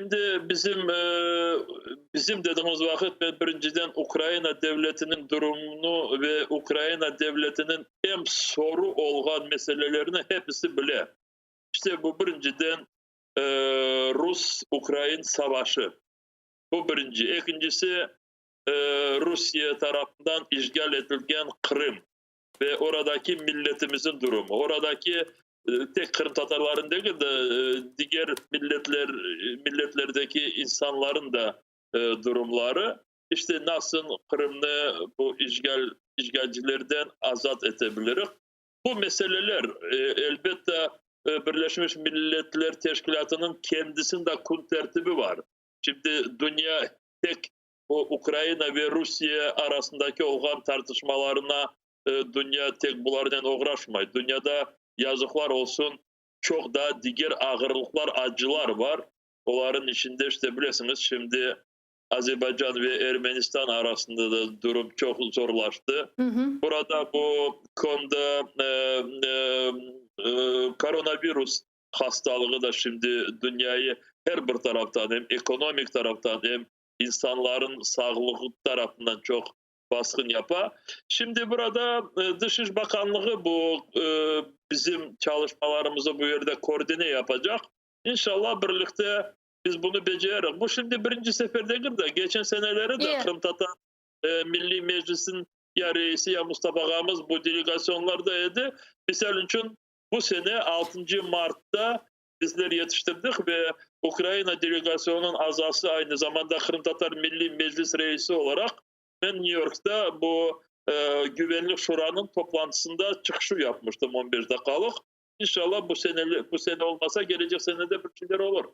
Şimdi bizim e, bizim dediğimiz vakit ben birinciden Ukrayna devletinin durumunu ve Ukrayna devletinin en soru olgan meselelerini hepsi bile. İşte bu birinciden e, Rus-Ukrayna savaşı. Bu birinci. İkincisi e, Rusya tarafından işgal edilen Kırım ve oradaki milletimizin durumu. Oradaki tek Kırım Tatarların değil de e, diğer milletler milletlerdeki insanların da e, durumları. İşte nasıl Kırım'ı bu işgal işgalcilerden azat edebiliriz. Bu meseleler e, elbette Birleşmiş Milletler Teşkilatı'nın kendisinde kun tertibi var. Şimdi dünya tek o Ukrayna ve Rusya arasındaki olan tartışmalarına dünya tek bunlardan uğraşmıyor. Dünyada yazıklar olsun çok da diğer ağırlıklar, acılar var. Onların içinde işte bilirsiniz şimdi Azerbaycan ve Ermenistan arasında da durum çok zorlaştı. Hı hı. Burada bu konuda e, e, e, koronavirüs hastalığı da şimdi dünyayı her bir taraftan hem ekonomik taraftan hem insanların sağlığı tarafından çok baskın yapa. Şimdi burada e, Dışişleri Bakanlığı bu e, bizim çalışmalarımızı bu yerde koordine yapacak. İnşallah birlikte biz bunu beceririz. Bu şimdi birinci sefer değil de geçen seneleri de Yeah. Kırım Tatar e, Milli Meclis'in ya reisi ya Mustafa Ağamız bu delegasyonlarda idi. Misal için bu sene 6. Mart'ta bizler yetiştirdik ve Ukrayna delegasyonunun azası aynı zamanda Kırım Tatar Milli Meclis reisi olarak ben New York'ta bu e, Güvenlik Şura'nın toplantısında çıkışı yapmıştım 15 dakikalık. İnşallah bu sene bu sene olmasa gelecek senede bir şeyler olur.